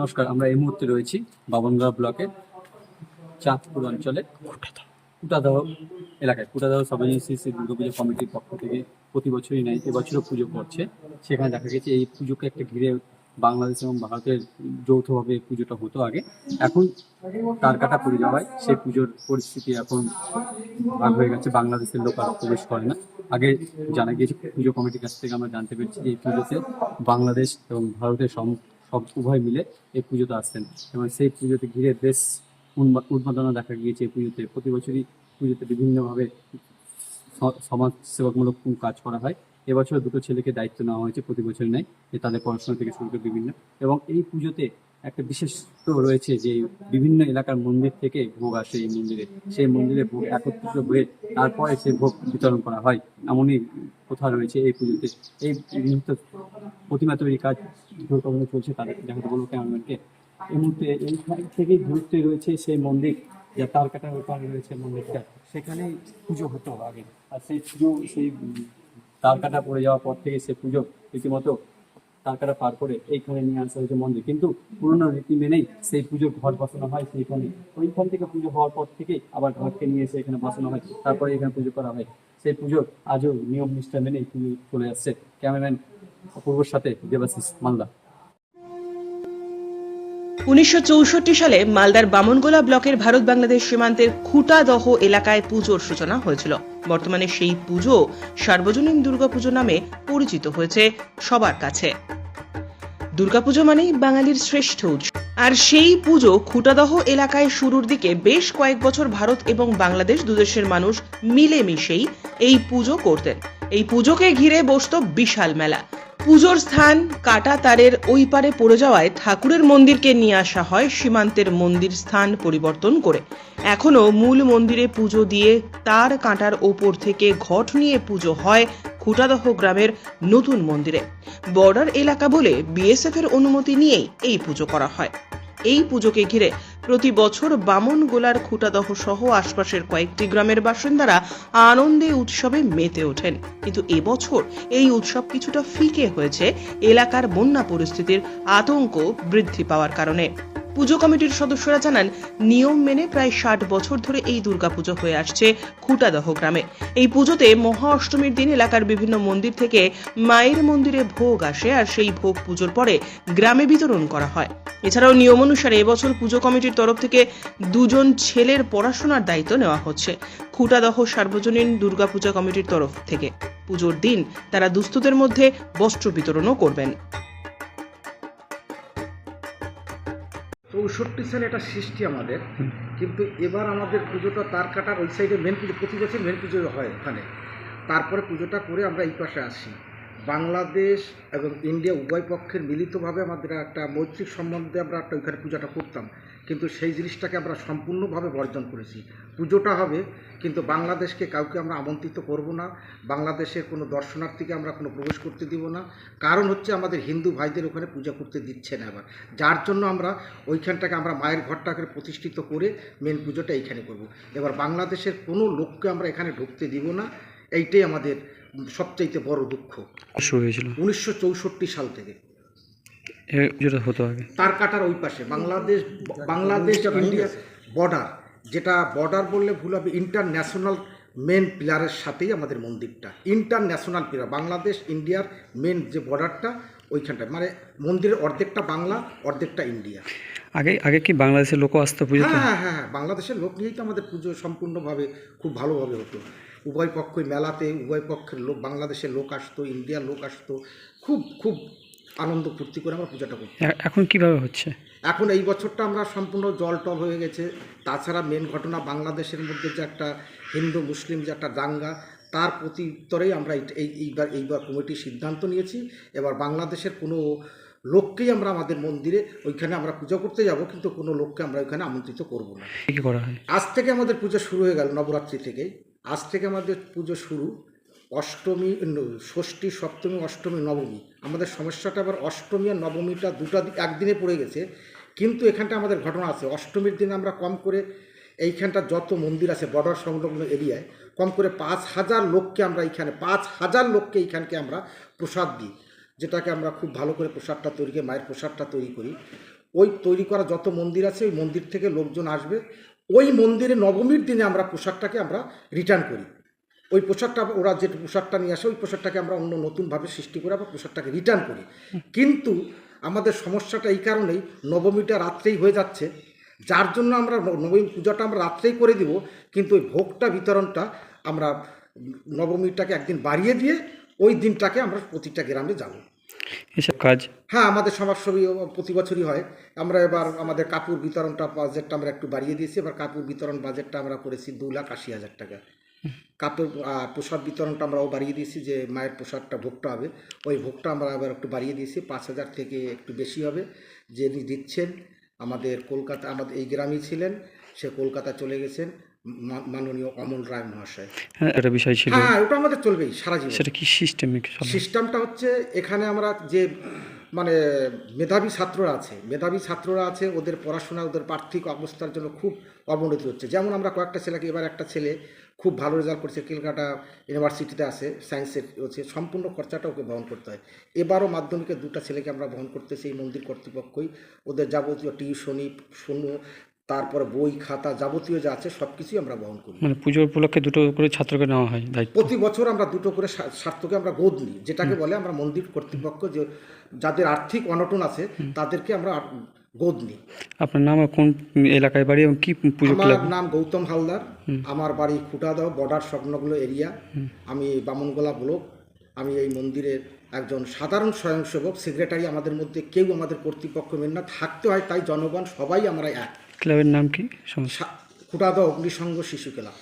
নমস্কার আমরা এই মুহূর্তে রয়েছি বাবনগাঁও ব্লকের চাঁদপুর অঞ্চলে কুটাদহ। এলাকায়। কুটাদহ সব এজেন্সি দুর্গাপুজো কমিটির পক্ষ থেকে প্রতি বছরই নেয় এবছরও পুজো করছে সেখানে দেখা গেছে এই পুজোকে একটা ঘিরে বাংলাদেশ এবং ভারতের যৌথভাবে পুজোটা হতো আগে। এখন তার কাটা পড়ে যাওয়ায় সেই পুজোর পরিস্থিতি এখন ভাগ হয়ে গেছে বাংলাদেশের লোক আর প্রবেশ করে না। আগে জানা গিয়েছে পুজো কমিটির কাছ থেকে আমরা জানতে পেরেছি যে এই পুজোতে বাংলাদেশ এবং ভারতের সম সব উভয় মিলে এই পুজোতে আসতেন এবং সেই পুজোতে ঘিরে বেশ উন্মা- উন্মাদনা দেখা গিয়েছে এই পুজোতে। প্রতি বছরই পুজোতে বিভিন্নভাবে স- সমাজ সেবামূলক কাজ করা হয়। এবছর দুটো ছেলেকে দায়িত্ব নেওয়া হয়েছে প্রতি বছর নেয়। যে তাদের পড়াশোনা থেকে শুরু করে বিভিন্ন। এবং এই পুজোতে একটা বিশেষত্ব রয়েছে যে বিভিন্ন এলাকার মন্দির থেকে ভোগ আসে এই মন্দিরে। সেই মন্দিরে ভোগ একত্রিত হয়ে তারপরে সেই ভোগ বিতরণ করা হয়। এমনই কোথা রয়েছে এই পুজোতে। এই প্রতিমা তৈরি কাজ দ্রুতগতিতে চলছে তাদের দেখাতে বলব ক্যামেরাম্যানকে। এই মুহূর্তে এইখান থেকেই দূরত্বে রয়েছে সেই মন্দির যা তার কাটার ওপারে রয়েছে মন্দিরটা। সেখানেই পুজো হতো আগে। আর সেই পুজো সেই উম, তার কাটা পড়ে যাওয়ার পর থেকে সে পুজো রীতিমতো তার কাটা পার করে এইখানে নিয়ে আসা হয়েছে মন্দির। কিন্তু পুরোনো রীতি মেনেই সেই পুজোর ঘর বসানো হয় সেইখানে ওইখান থেকে পুজো হওয়ার পর থেকে আবার ঘরকে নিয়ে এসে এখানে বসানো হয়। তারপরে এখানে পুজো করা হয়। সেই পুজো আজও নিয়ম নিষ্ঠা মেনেই চলে আসছে ক্যামেরাম্যান অপূর্বর সাথে দেবাশিস মালদা। উনিশশো সালে মালদার বামনগোলা ব্লকের ভারত বাংলাদেশ সীমান্তের এলাকায় পুজোর সূচনা হয়েছিল। বর্তমানে সেই পুজো সার্বজনীন দুর্গাপুজো নামে পরিচিত হয়েছে সবার কাছে। দুর্গাপুজো মানেই বাঙালির শ্রেষ্ঠ উৎসব। আর সেই পুজো খুঁটাদহ এলাকায় শুরুর দিকে বেশ কয়েক বছর ভারত এবং বাংলাদেশ দুদেশের মানুষ মিলেমিশেই এই পুজো করতেন। এই পুজোকে ঘিরে বসত বিশাল মেলা। পুজোর স্থান কাটা তারের ওই পারে পড়ে যাওয়ায় ঠাকুরের মন্দিরকে নিয়ে আসা হয় সীমান্তের মন্দির স্থান পরিবর্তন করে। এখনও মূল মন্দিরে পুজো দিয়ে তার কাঁটার ওপর থেকে ঘট নিয়ে পুজো হয় খুটাদহ গ্রামের নতুন মন্দিরে। বর্ডার এলাকা বলে বিএসএফ এর অনুমতি নিয়েই এই পুজো করা হয়। এই পুজোকে ঘিরে প্রতি বছর বামন গোলার খুঁটাদহ সহ আশপাশের কয়েকটি গ্রামের বাসিন্দারা আনন্দে উৎসবে মেতে ওঠেন। কিন্তু এবছর এই উৎসব কিছুটা ফিকে হয়েছে। এলাকার বন্যা পরিস্থিতির আতঙ্ক বৃদ্ধি পাওয়ার কারণে। পুজো কমিটির সদস্যরা জানান, নিয়ম মেনে প্রায় ষাট বছর ধরে এই দুর্গাপুজো হয়ে আসছে খুঁটাদহ গ্রামে। এই পুজোতে মহা অষ্টমীর দিন এলাকার বিভিন্ন মন্দির থেকে মায়ের মন্দিরে ভোগ আসে আর সেই ভোগ পুজোর পরে গ্রামে বিতরণ করা হয়। এছাড়াও নিয়ম অনুসারে এবছর পুজো কমিটির তরফ থেকে দুজন ছেলের পড়াশোনার দায়িত্ব নেওয়া হচ্ছে। খুঁটাদহ সার্বজনীন দুর্গাপূজা কমিটির তরফ থেকে পুজোর দিন তারা দুস্থদের মধ্যে বস্ত্র বিতরণও করবেন। চৌষট্টি সালে এটা সৃষ্টি আমাদের। কিন্তু এবার আমাদের পুজোটা তার কাটার ওই সাইডে মেন পুজো প্রতি বছর মেন পুজো হয় ওখানে। তারপরে পুজোটা করে আমরা এই পাশে আসি। বাংলাদেশ এবং ইন্ডিয়া উভয় পক্ষের মিলিতভাবে আমাদের একটা মৈত্রিক সম্বন্ধে আমরা একটা ওইখানে পূজাটা করতাম। কিন্তু সেই জিনিসটাকে আমরা সম্পূর্ণভাবে বর্জন করেছি। পুজোটা হবে, কিন্তু বাংলাদেশকে কাউকে আমরা আমন্ত্রিত করব না। বাংলাদেশের কোনো দর্শনার্থীকে আমরা কোনো প্রবেশ করতে দিব না। কারণ হচ্ছে আমাদের হিন্দু ভাইদের ওখানে পূজা করতে দিচ্ছে না এবার। যার জন্য আমরা ওইখানটাকে আমরা মায়ের ঘরটাকে প্রতিষ্ঠিত করে মেন পুজোটা এইখানে করব। এবার বাংলাদেশের কোনো লোককে আমরা এখানে ঢুকতে দিব না। এইটাই আমাদের সবচাইতে বড় দুঃখ। শুরু হয়েছিল? উনিশশো চৌষট্টি সাল থেকে। যেটা হতো আগে। তার কাটার ওই পাশে বাংলাদেশ বাংলাদেশ ইন্ডিয়া বর্ডার যেটা বর্ডার বললে ভুল হবে ইন্টারন্যাশনাল মেন পিলারের সাথেই আমাদের মন্দিরটা। ইন্টারন্যাশনাল পিলার বাংলাদেশ ইন্ডিয়ার মেন যে বর্ডারটা ওইখানটায়। মানে মন্দিরের অর্ধেকটা বাংলা অর্ধেকটা ইন্ডিয়া। আগে আগে কি বাংলাদেশের লোক আসতো পুজোতে? হ্যাঁ হ্যাঁ হ্যাঁ হ্যাঁ বাংলাদেশের লোক নিয়েই তো আমাদের পুজো সম্পূর্ণভাবে খুব ভালোভাবে হতো। উভয় পক্ষই মেলাতে উভয় পক্ষের লোক বাংলাদেশের লোক আসতো ইন্ডিয়ার লোক আসতো। খুব খুব আনন্দ ফুর্তি করে আমরা পূজাটা করতাম। এখন কীভাবে হচ্ছে? এখন এই বছরটা আমরা সম্পূর্ণ জল টল হয়ে গেছে। তাছাড়া মেন ঘটনা বাংলাদেশের মধ্যে যে একটা হিন্দু মুসলিম যে একটা দাঙ্গা তার প্রতি উত্তরেই আমরা এই- এই এইবার এইবার কমিটির সিদ্ধান্ত নিয়েছি। এবার বাংলাদেশের কোনো লোককেই আমরা আমাদের মন্দিরে ওইখানে আমরা পুজো করতে যাব কিন্তু কোনো লোককে আমরা ওইখানে আমন্ত্রিত করব না। করা হয়? আজ থেকে আমাদের পুজো শুরু হয়ে গেল নবরাত্রি থেকে আজ থেকে আমাদের পুজো শুরু অষ্টমী ষষ্ঠী, সপ্তমী, অষ্টমী, নবমী। আমাদের সমস্যাটা আবার অষ্টমী আর নবমীটা দুটা একদিনে পড়ে গেছে। কিন্তু এখানটা আমাদের ঘটনা আছে। অষ্টমীর দিন আমরা কম করে এইখানটা যত মন্দির আছে, বর্ডার সংলগ্ন এরিয়ায়, কম করে পাঁচ হাজার লোককে আমরা এইখানে, পাঁচ হাজার লোককে এইখানকে আমরা প্রসাদ দিই। যেটাকে আমরা খুব ভালো করে প্রসাদটা তৈরি করে, মায়ের প্রসাদটা তৈরি করি। ওই তৈরি করা যত মন্দির আছে, ওই মন্দির থেকে লোকজন আসবে। ওই মন্দিরে নবমীর দিনে আমরা পোশাকটাকে আমরা রিটার্ন করি। ওই পোশাকটা ওরা যে পোশাকটা নিয়ে আসে, ওই পোশাকটাকে আমরা অন্য নতুনভাবে সৃষ্টি করে আবার পোশাকটাকে রিটার্ন করি। কিন্তু আমাদের সমস্যাটা এই কারণেই নবমীটা রাত্রেই হয়ে যাচ্ছে। যার জন্য আমরা নবমী পূজাটা আমরা রাত্রেই করে দিব, কিন্তু ওই ভোগটা, বিতরণটা আমরা নবমীটাকে একদিন বাড়িয়ে দিয়ে ওই দিনটাকে আমরা প্রতিটা গ্রামে যাব। এসব কাজ? হ্যাঁ আমাদের সমাজসেবী প্রতি বছরই হয়। আমরা এবার আমাদের কাপড় বিতরণটা বাজেটটা আমরা একটু বাড়িয়ে দিয়েছি। এবার কাপড় বিতরণ বাজেটটা আমরা করেছি দু লাখ আশি হাজার টাকা। কাপড় পোশাক বিতরণটা আমরাও বাড়িয়ে দিয়েছি যে মায়ের পোশাকটা ভোগটা হবে। ওই ভোগটা আমরা আবার একটু বাড়িয়ে দিয়েছি। পাঁচ হাজার থেকে একটু বেশি হবে। যিনি দিচ্ছেন, আমাদের কলকাতা, আমাদের এই গ্রামেই ছিলেন, সে কলকাতা চলে গেছেন। মাননীয় অমল রায় মহাশয়। হ্যাঁ একটা বিষয় ছিল। হ্যাঁ ওটা আমাদের চলবেই সারা জীবন। সেটা কি সিস্টেমিক সিস্টেমটা হচ্ছে এখানে আমরা যে মানে মেধাবী ছাত্ররা আছে মেধাবী ছাত্ররা আছে ওদের পড়াশোনা ওদের পার্থিক অবস্থার জন্য খুব অবনতি হচ্ছে। যেমন আমরা কয়েকটা ছেলেকে এবার একটা ছেলে খুব ভালো রেজাল্ট করছে কলকাতা ইউনিভার্সিটিতে আছে সায়েন্সের হচ্ছে সম্পূর্ণ খরচাটা ওকে বহন করতে হয়। এবারও মাধ্যমিকে দুটো ছেলেকে আমরা বহন করতেছি এই মন্দির কর্তৃপক্ষই। ওদের যাবতীয় টিউশনি শোনো তারপরে বই খাতা যাবতীয় যা আছে সব কিছুই আমরা বহন করি। মানে পুজোর উপলক্ষে দুটো করে ছাত্রকে নেওয়া হয় দায়িত্ব? প্রতি বছর আমরা দুটো করে স্বার্থকে আমরা গোদ নিই যেটাকে বলে আমরা মন্দির কর্তৃপক্ষ যে যাদের আর্থিক অনটন আছে তাদেরকে আমরা গোদ নিই। আপনার নাম কোন এলাকায় বাড়ি এবং কি পুজো আমার নাম গৌতম হালদার আমার বাড়ি খুটাদাও বর্ডার সংলগ্ন এরিয়া। আমি বামনগোলা ব্লক। আমি এই মন্দিরের একজন সাধারণ স্বয়ংসেবক সেক্রেটারি আমাদের মধ্যে কেউ আমাদের কর্তৃপক্ষ মেন না থাকতে হয় তাই জনগণ সবাই আমরা এক। ক্লাবের নাম কি? সংস্থা খুটাদাও অগ্নিসংঘ শিশু খেলা।